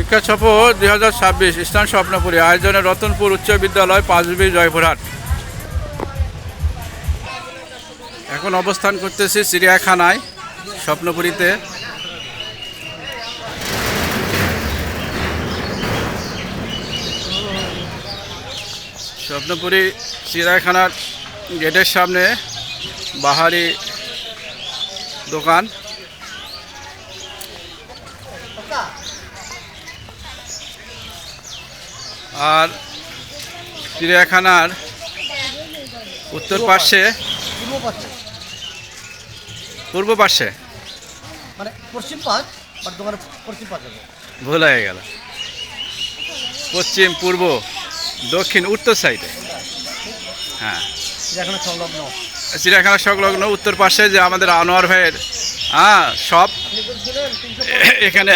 শিক্ষা সফর দুই হাজার ছাব্বিশ স্থান স্বপ্নপুরী, আয়োজনে রতনপুর উচ্চ বিদ্যালয়, পাঁচবি জয়পুরহাট। এখন অবস্থান করতেছি চিড়িয়াখানায়, স্বপ্নপুরীতে। স্বপ্নপুরী চিড়িয়াখানার গেটের সামনে বাহারি দোকান। আর চিড়িয়াখানার উত্তর পাশে পূর্ব পাশে মানে পশ্চিম পশ্চিম ভুল হয়ে গেল। পশ্চিম পূর্ব দক্ষিণ উত্তর সাইডে। হ্যাঁ। যেখানে সংলগ্ন। চিড়িয়াখানা সংলগ্ন উত্তর পাশে যে আমাদের আনোয়ার ভাইয়ের হ্যাঁ সব এখানে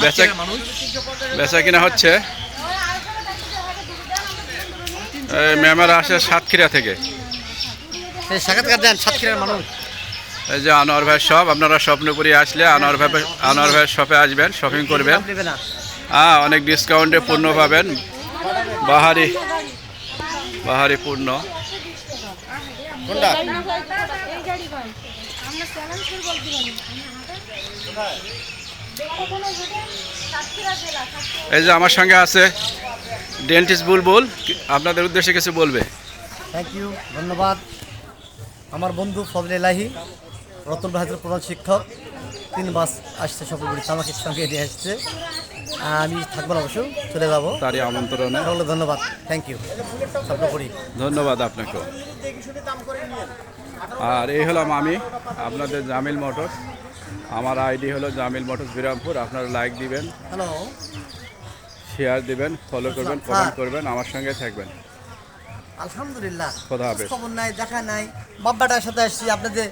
বেচা বেচা কিনা হচ্ছে। ম্যামেরা আসে সাতক্ষীরা থেকে। সাক্ষাৎকার দেন সাতক্ষীরার মানুষ। এই যে আনোয়ার ভাইয়ের শপ আপনারা স্বপ্নপুরি আসলে আনোয়ার ভাই আনোয়ার ভাইয়ের শপে আসবেন শপিং করবেন। হ্যাঁ অনেক ডিসকাউন্টে পণ্য পাবেন। বাহারি বাহারি পণ্য কোনটা? এই গাড়ি কয় আমরা চ্যালেঞ্জ করে বলতে পারি কোনো সাতক্ষীরা জেলা সাতক্ষীরা এই যে আমার সঙ্গে আছে ডেন্টিস্ট বুলবুল আপনাদের উদ্দেশ্যে কিছু বলবে। থ্যাংক ইউ ধন্যবাদ। আমার বন্ধু ফজল এলাহি রতন ভাইদের প্রধান শিক্ষক। তিন বাস আসছে সকলগুলি আমাকে সঙ্গে নিয়ে আসছে। আমি থাকব না অবশ্য চলে যাব। তারই আমন্ত্রণে। সকলে ধন্যবাদ থ্যাংক ইউ স্বপ্নপুরি ধন্যবাদ আপনাকেও। আর এই হলাম আমি আপনাদের জামিল মোটরস। আমার আইডি হলো জামিল মোটরস বিরামপুর আপনারা লাইক দিবেন। হ্যালো শেয়ার দিবেন ফলো করবেন কমেন্ট করবেন আমার সঙ্গে থাকবেন। আলহামদুলিল্লাহ। খোদা হবে খবর নাই দেখা নাই। বাব্বাটার সাথে আসছি আপনাদের